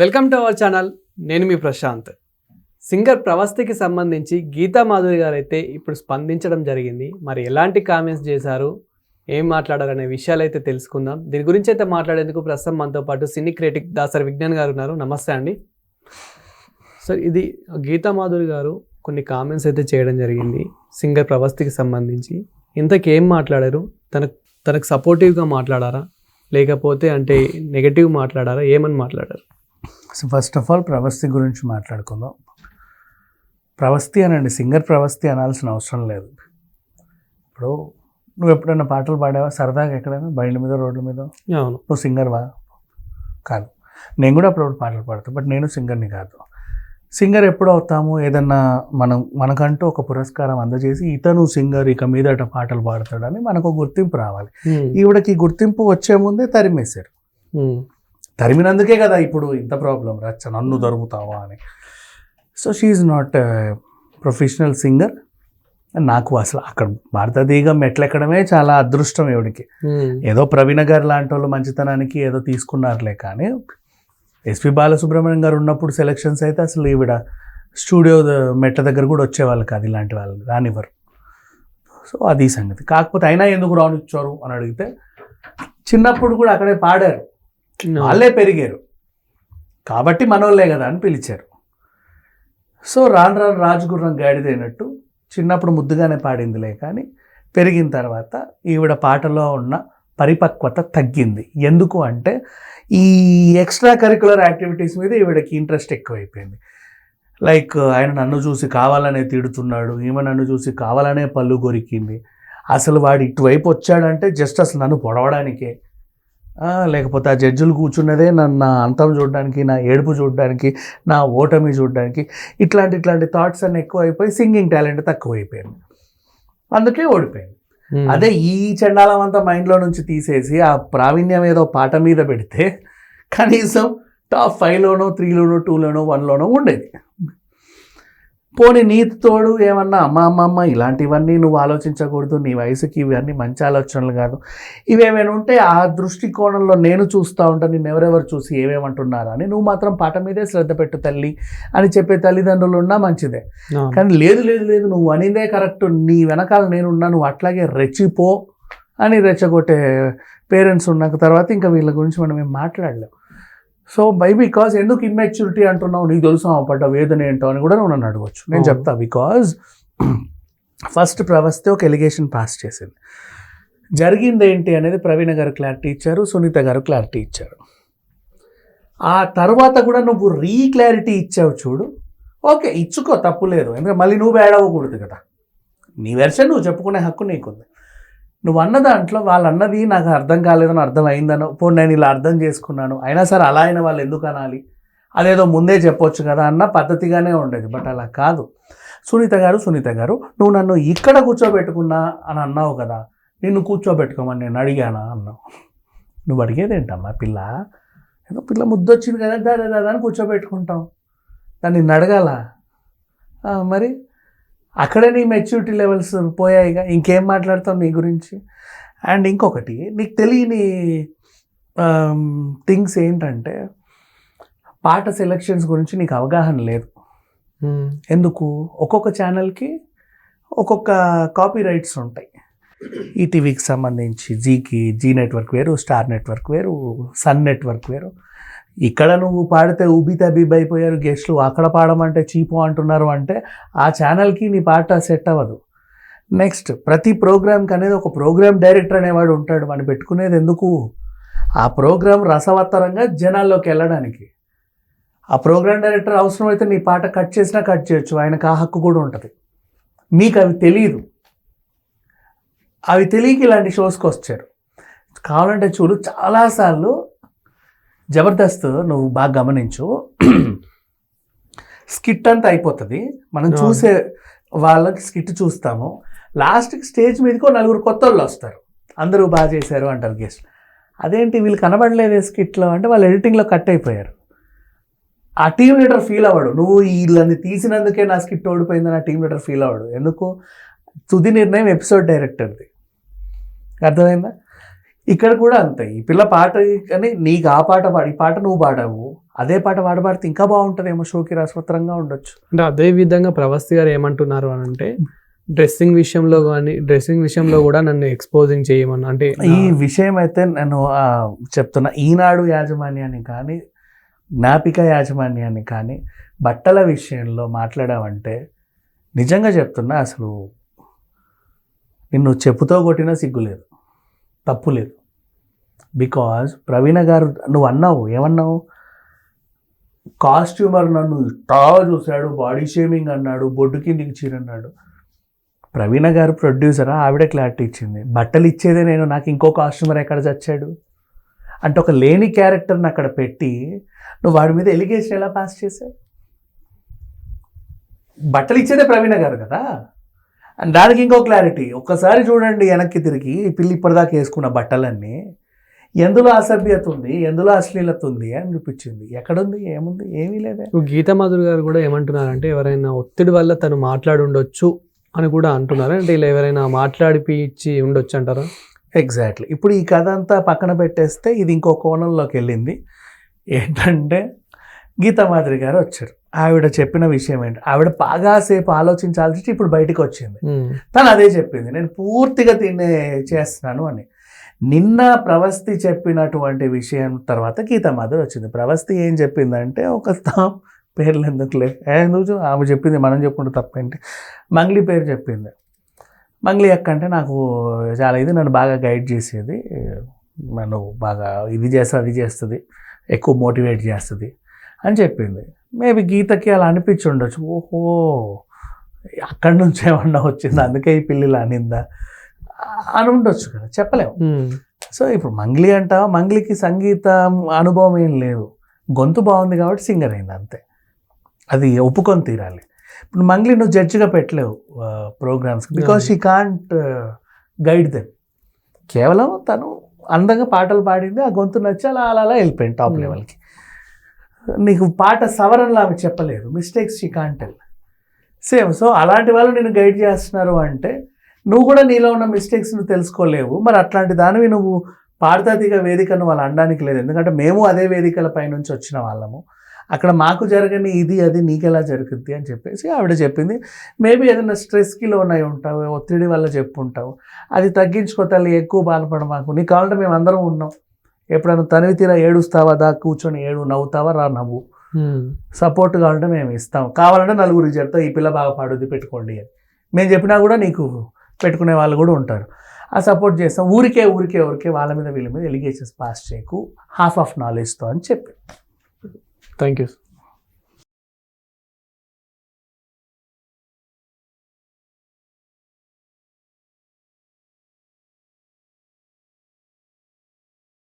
Welcome to our channel. నేను మీ Prashanth. Singer ప్రవస్తికి సంబంధించి గీతా మాధురి గారు అయితే ఇప్పుడు స్పందించడం జరిగింది. మరి ఎలాంటి కామెంట్స్ చేశారు? ఏం మాట్లాడారనే విషయాలు అయితే తెలుసుకుందాం. దీని గురించి అయితే మాట్లాడేందుకు ప్రస్తుతం మనతో పాటు సినీ క్రిటిక్ దాసరి విజ్ఞాన్ గారు ఉన్నారు. నమస్తే అండి. సార్ ఇది గీతా మాధురి గారు కొన్ని కామెంట్స్ అయితే చేయడం జరిగింది సింగర్ ప్రవస్తికి సంబంధించి. ఇంతకేం మాట్లాడారు? తనకు తనకు సపోర్టివ్గా మాట్లాడారా? లేకపోతే అంటే నెగటివ్ మాట్లాడారా? ఏమని మాట్లాడారు? So first of all Pravasthi గురించి మాట్లాడుకుందాం. ప్రవస్తి అనండి సింగర్ ప్రవస్తి అనాల్సిన అవసరం లేదు. ఇప్పుడు నువ్వు ఎప్పుడైనా పాటలు పాడావా? సరదాగా ఎక్కడైనా? బండి మీద రోడ్ల మీద? నువ్వు సింగర్వా కాదు. నేను కూడా అప్పుడప్పుడు పాటలు పాడతాను బట్ నేను సింగర్ని కాదు. సింగర్ ఎప్పుడు అవుతాము? ఏదన్నా మనం మనకంటూ ఒక పురస్కారం అందజేసి ఇతను సింగర్ ఇక మీదట పాటలు పాడతాడని మనకు గుర్తింపు రావాలి. ఈవిడకి గుర్తింపు వచ్చే ముందే తరిమేశారు. తరిమినందుకే కదా ఇప్పుడు ఇంత ప్రాబ్లం. రచ్చ నన్ను తరుముతావా అని. So she not professional singer నాకు అసలు అక్కడ భారతదేగ మెట్లెక్కడమే చాలా అదృష్టం ఎవడికి. ఉమ్, ఏదో ప్రవీణ గారు లాంటి వాళ్ళు మంచితనానికి ఏదో తీసుకున్నారులే కానీ ఎస్పి బాలసుబ్రహ్మణ్యం గారు ఉన్నప్పుడు సెలక్షన్స్ అయితే అసలు ఈవిడ స్టూడియో మెట్ల దగ్గర కూడా వచ్చేవాళ్ళు కాదు ఇలాంటి వాళ్ళు రానివ్వరు. సో అది సంగతి. కాకపోతే అయినా ఎందుకు రానిచ్చారు అని అడిగితే చిన్నప్పుడు కూడా అక్కడే పాడారు. వాళ్ళే పెరిగారు. కాబట్టి మనోళ్ళే కదా అని పిలిచారు. సో రాను రాను రాజగుర్రం గాడిదైనట్టు చిన్నప్పుడు ముద్దుగానే పాడిందిలే కానీ పెరిగిన తర్వాత ఈవిడ పాటలో ఉన్న పరిపక్వత తగ్గింది. ఎందుకు అంటే ఈ ఎక్స్ట్రా కరికులర్ యాక్టివిటీస్ మీద ఈవిడకి ఇంట్రెస్ట్ ఎక్కువైపోయింది. లైక్ ఆయన నన్ను చూసి కావాలనే తిడుతున్నాడు ఈమె నన్ను చూసి కావాలనే పళ్ళు కొరికింది అసలు వాడు ఇటువైపు వచ్చాడంటే జస్ట్ అసలు నన్ను పొడవడానికే. లేకపోతే ఆ జడ్జిలు కూర్చున్నదే నన్ను నా అంతం చూడడానికి నా ఏడుపు చూడడానికి నా ఓటమి చూడడానికి. ఇట్లాంటి ఇట్లాంటి థాట్స్ అన్నీ ఎక్కువ అయిపోయి సింగింగ్ టాలెంట్ తక్కువ అయిపోయింది అందుకే ఓడిపోయింది. అదే ఈ చండాలం అంతా మైండ్లో నుంచి తీసేసి ఆ ప్రావీణ్యం ఏదో పాట మీద పెడితే కనీసం టాప్ ఫైవ్లోనో త్రీలోనో టూలోనో వన్లోనో ఉండేది. పోనీ నీతి తోడు ఏమన్నా అమ్మ అమ్మ అమ్మ ఇలాంటివన్నీ నువ్వు ఆలోచించకూడదు నీ వయసుకి ఇవన్నీ మంచి ఆలోచనలు కాదు. ఇవేమైనా ఉంటే ఆ దృష్టికోణంలో నేను చూస్తూ ఉంటాను నిన్ను ఎవరెవరు చూసి ఏమేమంటున్నారు అని నువ్వు మాత్రం పాట మీదే శ్రద్ధ పెట్టు తల్లి అని చెప్పే తల్లిదండ్రులు ఉన్నా మంచిదే. కానీ లేదు లేదు లేదు నువ్వు అనిందే కరెక్ట్ నీ వెనకాల నేనున్నా నువ్వు అట్లాగే రెచ్చిపో అని రెచ్చగొట్టే పేరెంట్స్ ఉన్నాక తర్వాత ఇంకా వీళ్ళ గురించి మనం ఏం మాట్లాడలేం. సో బై బికాజ్ ఎందుకు ఇమ్మెచ్యూరిటీ అంటున్నావు? నీకు తెలుసు పడ్డ వేదన ఏంటో అని కూడా నువ్వు నన్ను అడగచ్చు. నేను. చెప్తా బికాజ్ ఫస్ట్ ప్రవస్తే ఒక ఎలిగేషన్ పాస్ చేసింది. జరిగింది ఏంటి అనేది ప్రవీణ గారు క్లారిటీ ఇచ్చారు సునీత గారు క్లారిటీ ఇచ్చారు. ఆ తర్వాత కూడా నువ్వు రీ క్లారిటీ ఇచ్చావు చూడు. ఓకే ఇచ్చుకో తప్పు లేదు. ఎందుకంటే మళ్ళీ నువ్వు బ్యాడ్ అవ్వకూడదు కదా. నీ వెర్షన్ నువ్వు చెప్పుకునే హక్కు నీకుంది. నువ్వు అన్న దాంట్లో వాళ్ళు అన్నది నాకు అర్థం కాలేదని అర్థం అయిందనో పోనీ నేను ఇలా అర్థం చేసుకున్నాను. అయినా సరే అలా అయిన వాళ్ళు ఎందుకు అనాలి? అదేదో ముందే చెప్పొచ్చు కదా అన్న పద్ధతిగానే ఉండేది బట్ అలా కాదు. సునీత గారు సునీత గారు నువ్వు నన్ను ఇక్కడ కూర్చోబెట్టుకున్నా అని అన్నావు కదా నిన్ను కూర్చోబెట్టుకోమని నేను అడిగానా? అన్నావు. నువ్వు అడిగేదేంటమ్మా పిల్ల? ఏదో పిల్ల ముద్దొచ్చింది కదా దాదా దాని కూర్చోబెట్టుకుంటాం. దాన్ని నిన్ను అడగాల మరి అక్కడే నీ మెచ్యూరిటీ లెవెల్స్ పోయాయిగా. ఇంకేం మాట్లాడతావు నీ గురించి? అండ్ ఇంకొకటి నీకు తెలియని థింగ్స్ ఏంటంటే పాట సెలక్షన్స్ గురించి నీకు అవగాహన లేదు. ఉమ్, ఎందుకు? ఒక్కొక్క ఛానల్కి ఒక్కొక్క కాపీ రైట్స్ ఉంటాయి ఈటీవీకి సంబంధించి జీకి జీ నెట్వర్క్ వేరు స్టార్ నెట్వర్క్ వేరు సన్ నెట్వర్క్ వేరు. ఇక్కడ నువ్వు పాడితే ఉబి బిబ్ అయిపోయారు గెస్ట్లు అక్కడ పాడమంటే చీపు అంటున్నారు అంటే ఆ ఛానల్కి నీ పాట సెట్ అవ్వదు. నెక్స్ట్ ప్రతి ప్రోగ్రామ్కి అనేది ఒక ప్రోగ్రామ్ డైరెక్టర్ అనేవాడు ఉంటాడు. మనం పెట్టుకునేది ఎందుకు? ఆ ప్రోగ్రామ్ రసవత్తరంగా జనాల్లోకి వెళ్ళడానికి. ఆ ప్రోగ్రామ్ డైరెక్టర్ అవసరమైతే నీ పాట కట్ చేసినా కట్ చేయొచ్చు. ఆయనకు ఆ హక్కు కూడా ఉంటుంది. మీకు అవి తెలియదు అవి తెలియక ఇలాంటి షోస్కి వచ్చారు కావాలంటే చూడు చాలాసార్లు జబర్దస్త్ నువ్వు బాగా గమనించు. స్కిట్ అంతా అయిపోతుంది. మనం. చూసే వాళ్ళకి స్కిట్ చూస్తాము. లాస్ట్కి స్టేజ్ మీదకో నలుగురు కొత్త వాళ్ళు వస్తారు. అందరూ బాగా చేశారు అంటారు గెస్ట్ అదేంటి వీళ్ళు కనబడలేదే స్కిట్లో అంటే వాళ్ళు ఎడిటింగ్లో కట్ అయిపోయారు. ఆ టీం లీడర్ ఫీల్ అవ్వడు. నువ్వు వీళ్ళని తీసినందుకే నా స్కిట్ ఓడిపోయిందని ఆ టీం లీడర్ ఫీల్ అవ్వడు. ఎందుకు? తుది నిర్ణయం ఎపిసోడ్ డైరెక్టర్ది అర్థమైందా? ఇక్కడ కూడా అంతే. ఈ పిల్ల పాట అని నీకు ఆ పాట పాడి ఈ పాట నువ్వు పాడావు. అదే పాట పాడితే ఇంకా బాగుంటుందేమో షోకి రసవత్తరంగా ఉండొచ్చు. అంటే అదే విధంగా ప్రభాస్ గారు ఏమంటున్నారు అని అంటే డ్రెస్సింగ్ విషయంలో కానీ డ్రెస్సింగ్ విషయంలో కూడా నన్ను ఎక్స్పోజింగ్ చేయమని అంటే ఈ విషయం అయితే నేను చెప్తున్నా. ఈనాడు యాజమాన్యాన్ని కానీ జ్ఞాపిక యాజమాన్యాన్ని కానీ బట్టల విషయంలో మాట్లాడావంటే నిజంగా చెప్తున్నా అసలు నిన్ను చెప్పుతో కొట్టినా సిగ్గు లేదు తప్పు లేదు బికాజ్ ప్రవీణ గారు నువ్వు అన్నావు ఏమన్నావు? కాస్ట్యూమర్ నన్ను ఇట్టా చూశాడు బాడీ షేమింగ్ అన్నాడు బొడ్డు కిందికి చీరన్నాడు. ప్రవీణ గారు ప్రొడ్యూసరా ఆవిడే క్లారిటీ ఇచ్చింది. బట్టలు ఇచ్చేదే నేను నాకు ఇంకో కాస్ట్యూమర్ ఎక్కడ చచ్చాడు? అంటే ఒక లేని క్యారెక్టర్ని అక్కడ పెట్టి నువ్వు వాడి మీద ఎలిగేషన్ ఎలా పాస్ చేశావు? బట్టలు ఇచ్చేదే ప్రవీణ గారు కదా? అండ్ దానికి ఇంకో క్లారిటీ ఒక్కసారి చూడండి వెనక్కి తిరిగి పిల్లి ఇప్పటిదాకా వేసుకున్న బట్టలన్నీ. ఎందులో అసభ్యత ఉంది? ఎందులో అశ్లీలత ఉంది? అని చూపించింది. ఎక్కడుంది? ఏముంది? ఏమీ లేదే. గీతా మాధురి గారు కూడా ఏమంటున్నారంటే ఎవరైనా ఒత్తిడి వల్ల తను మాట్లాడి ఉండొచ్చు అని కూడా అంటున్నారు. అంటే ఇలా ఎవరైనా మాట్లాడిపిచ్చి ఉండొచ్చు అంటారా? ఎగ్జాక్ట్లీ ఇప్పుడు ఈ కథ అంతా పక్కన పెట్టేస్తే ఇది ఇంకో కోణంలోకి వెళ్ళింది. ఏంటంటే గీతా మాదిరి గారు వచ్చారు. ఆవిడ చెప్పిన విషయం ఏంటి? ఆవిడ బాగా సేపు ఆలోచించాల్సి ఇప్పుడు బయటికి వచ్చింది. తను అదే చెప్పింది. నేను పూర్తిగా తినే చేస్తున్నాను అని. నిన్న ప్రవస్తి చెప్పినటువంటి విషయం తర్వాత గీతా మాధవి వచ్చింది. ప్రవస్తి ఏం చెప్పిందంటే ఒక తా- పేర్లు ఎందుకులే? నువ్వు ఆమె చెప్పింది మనం చెప్పుకుంటే తప్పేంటి? మంగ్లీ పేరు చెప్పింది. మంగ్లీ అక్క అంటే నాకు చాలా ఇది నన్ను బాగా గైడ్ చేసేది. నన్ను బాగా ఇది చేస్తుంది అది చేస్తుంది. ఎక్కువ మోటివేట్ చేస్తుంది. అని చెప్పింది. మేబీ గీతకి అలా అనిపించి ఉండొచ్చు. ఓహో అక్కడి నుంచి ఏమన్నా వచ్చింది? అందుకే ఈ పిల్లిలా అనిందా? అని ఉండొచ్చు కదా చెప్పలేము ఉమ్, సో ఇప్పుడు మంగ్లీ అంటావా? మంగ్లీకి సంగీతం అనుభవం ఏం లేదు. గొంతు బాగుంది కాబట్టి సింగర్ అయింది అంతే. అది ఒప్పుకొని తీరాలి. ఇప్పుడు మంగ్లీ నువ్వు జడ్జిగా పెట్టలేవు programmes because she can't guide them కేవలం తను అందంగా పాటలు పాడింది ఆ గొంతు నచ్చి అలా అలా అలా వెళ్ళిపోయింది టాప్ Hmm. లెవెల్కి నీకు పాట సవరణలు ఆమె చెప్పలేదు. Mistakes she can't tell same so అలాంటి వాళ్ళు నేను గైడ్ చేస్తున్నారు అంటే నువ్వు కూడా నీలో ఉన్న మిస్టేక్స్ నువ్వు తెలుసుకోలేవు. మరి అట్లాంటి దానివి నువ్వు పాడతాతీగా వేదికను వాళ్ళు అనడానికి లేదు. ఎందుకంటే మేము అదే వేదికల పైనుంచి వచ్చిన వాళ్ళము. అక్కడ మాకు జరగని ఇది అది నీకెలా జరుగుద్ది అని చెప్పేసి ఆవిడ చెప్పింది. మేబీ ఏదైనా స్ట్రెస్కి లోన్ ఉంటావు ఒత్తిడి వల్ల చెప్పుంటావు. అది తగ్గించుకో తల్లి ఎక్కువ బాధపడ మాకు నీ కావాలంటే మేము అందరం ఉన్నాం. ఎప్పుడైనా తనివి తీరా ఏడుస్తావా? దా కూర్చొని ఏడు నవ్వుతావా? రా నవ్వు. సపోర్ట్ కావాలంటే మేము ఇస్తాం. కావాలంటే నలుగురికి చెప్తాం ఈ పిల్ల బాగా పాడుద్ది పెట్టుకోండి అని. మేము చెప్పినా కూడా నీకు పెట్టుకునే వాళ్ళు కూడా ఉంటారు. ఆ సపోర్ట్ చేస్తాం. ఊరికే ఊరికే ఊరికే వాళ్ళ మీద వీళ్ళ మీద ఎలిగేషన్స్ పాస్ చేయకు. హాఫ్ ఆఫ్ నాలెడ్జ్తో అని చెప్పి. Thank you